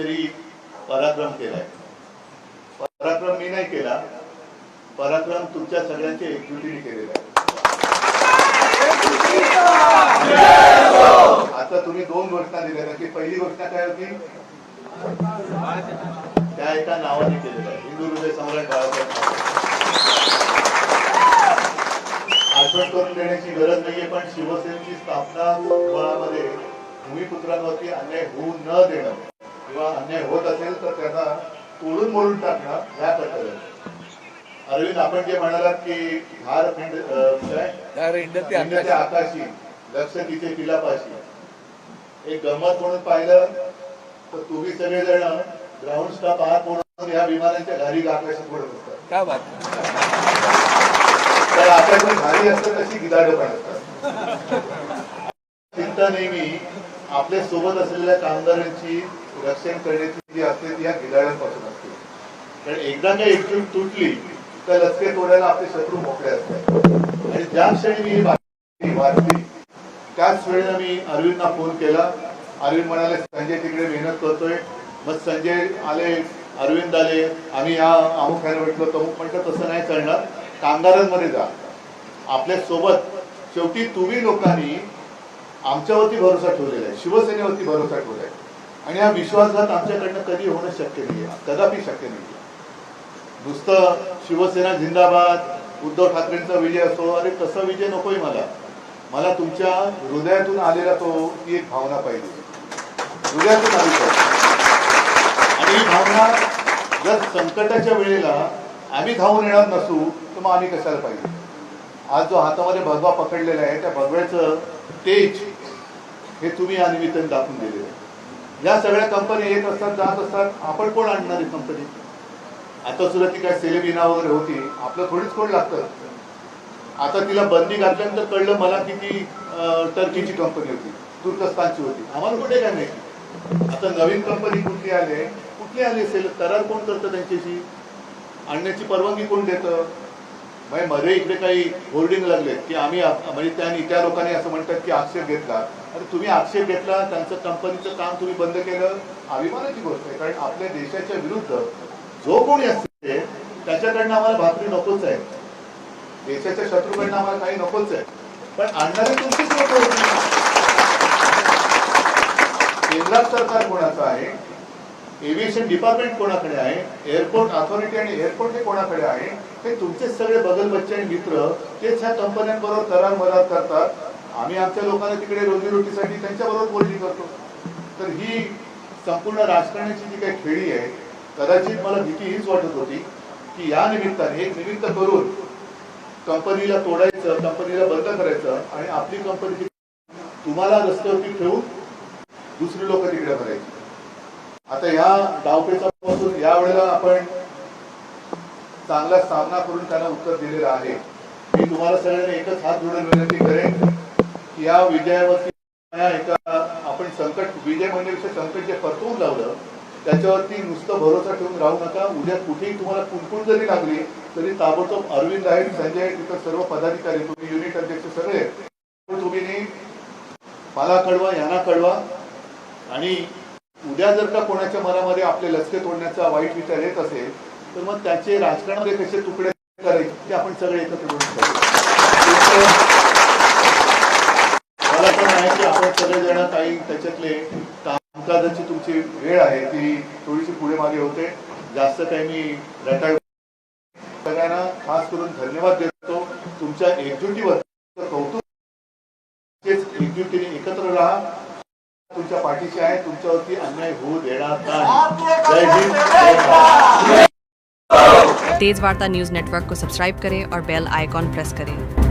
काहीतरी पराक्रम केलाय. पराक्रम मी नाही केला. पराक्रम तुमच्या सगळ्यांचे एकजुटीने केलेला आहे. आता तुम्ही दोन घोषणा दिल्या की पहिली घोषणा काय होती? त्या एका नावाने केलेल्या हिंदू हृदय सम्राट बाळासाहेब आठवण करून देण्याची गरज नाहीये पण शिवसेनेची स्थापना भूमिपुत्रांवरती अन्याय होऊ न देणं. किंवा अन्याय होत असेल तर त्यांना तोडून मोडून टाकणं ह्या कर्तव्य अरविंद आपण जे म्हणालात की हिंदच्या आकाशी. लक्ष तिचे तिलापाशी. एक गंमत म्हणून पाहिलं तर तुम्ही सगळेजण ग्राउंड स्टाफ आहात म्हणून या विमानांच्या घारी आकाशात उडत असतात काय बात? तर आकाश घारी असतं तशी गिदाड पण असतात. चिंता नेहमी आपल्यासोबत असलेल्या कामगारांची रक्षण करण्याची जी असते ती या गिदाडांपासून असते. कारण एकदा का एकजूट तुटली तर लचके तोडायला आपले शत्रू मोकळे असतात. आणि ज्या क्षणी मी ही बातमी वाचली त्याच वेळेला मी अरविंदना फोन केला. अरविंद म्हणाले संजय तिकडे मेहनत करतोय. मग संजय आले अरविंद आले. आम्ही या अमुख्याने म्हटलं तमुक म्हटलं तसं नाही करणार. कामगारांमध्ये जा. आपल्यासोबत शेवटी तुम्ही लोकांनी आमच्यावरती भरोसा ठेवलेला आहे. शिवसेनेवरती भरोसा ठेवलाय आणि हा विश्वासघात आमच्याकडनं कधी होणं शक्य नाही कदापि शक्य नाही नुसतं शिवसेना झिंदाबाद उद्धव ठाकरेंचा विजय असो अरे तसा विजय नकोय मला. मला तुमच्या हृदयातून आलेला तो ती एक भावना पाहिजे. हृदयातून आली पाहिजे. आणि ही भावना जर संकटाच्या वेळेला आम्ही धावून येणार नसू तर मग आम्ही कशाला पाहिजे? आज जो हातामध्ये भगवा पकडलेला आहे त्या भगव्याचं तेज हे तुम्ही या निमित्ताने दाखवून दिलेलं आहे. या सगळ्या कंपन्या येत असतात जात असतात आपण कोण आणणार आहे कंपनी आता सुद्धा ती काय सेलेबिना वगैरे होती. आपलं थोडीच कोण लागतं? आता तिला बंदी घातल्यानंतर कळलं मला की ती टर्कीची कंपनी होती तुर्कस्तानची होती. आम्हाला कुठे काय माहिती? आता नवीन कंपनी कुठली आले कुठली आली असेल? करार कोण करतं त्यांच्याशी? आणण्याची परवानगी कोण देतं? म्हणजे मध्ये इकडे काही होर्डिंग लागले की आम्ही म्हणजे त्यांनी त्या लोकांनी असं म्हणतात की आक्षेप घेतला. अरे तुम्ही आक्षेप घेतला त्यांचं कंपनीचं काम तुम्ही बंद केलं. अभिमानाची गोष्ट आहे कारण आपल्या देशाच्या विरुद्ध जो कोणी असते त्याच्याकडनं आम्हाला भाकरी नकोच आहे. देशाच्या शत्रूकडनं आम्हाला काही नकोच आहे. पण आणणारे तुमचीच लोक केंद्रात सरकार कोणाचं आहे? एव्हिएशन डिपार्टमेंट कोणाकडे आहे? एअरपोर्ट अथॉरिटी आणि एअरपोर्ट हे कोणाकडे आहे हे तुमचेच सगळे बगल बच्चे आणि मित्र तेच ह्या कंपन्यांबरोबर करार मदत करतात. आम्ही आमच्या लोकांना तिकडे रोजीरोटीसाठी त्यांच्याबरोबर बोलणी करतो. तर ही संपूर्ण राजकारणाची जी काही खेळी आहे कदाचित मला भीती हीच वाटत होती की या निमित्ताने एक निमित्त करून कंपनीला तोडायचं कंपनीला बंद करायचं आणि आपली कंपनी तुम्हाला रस्त्यावरती ठेवून दुसरी लोक तिकडे भरायची. आता या डावपेचापासून या वेळेला आपण चांगला सामना करून त्यांना उत्तर दिलेलं आहे मी तुम्हाला सगळ्यांना एकच हात जोडून विनंती करेन की या विजयावरती एका आपण संकट विजय म्हणण्यापेक्षा संकट जे परतवून लावलं त्याच्यावरती नुसतं भरोसा ठेवून राहू नका उद्या कुठेही तुम्हाला कुणकुण जरी लागली तरी ताबडतोब अरविंद आहे संजय आहे, तिथं सर्व पदाधिकारी तुम्ही युनिट अध्यक्ष सगळे आहेत. तुम्ही मला कळवा यांना कळवा आणि उद्या जर का कोणाच्या मनामध्ये आपले लचके तोडण्याचा वाईट विचार येत असेल तर मग त्याचे राजकारणामध्ये कसे तुकडे करायचे ते आपण सगळे एकत्र मला पण आहे की आपण सगळेजण काही त्याच्यातले कामकाजाची तुमची वेळ आहे ती थोडीशी पुढे मागे होते. जास्त काही मी रटाळ सगळ्यांना खास करून धन्यवाद देतो. तुमच्या एकजुटीवर कौतुक. एकजुटीने एकत्र राहा. तुमच्या पाठीशी आहे तुमच्यावरती अन्याय होऊ देणार नाही. तेज वार्ता न्यूज नेटवर्क को सब्सक्राइब करें और बेल आइकॉन प्रेस करें।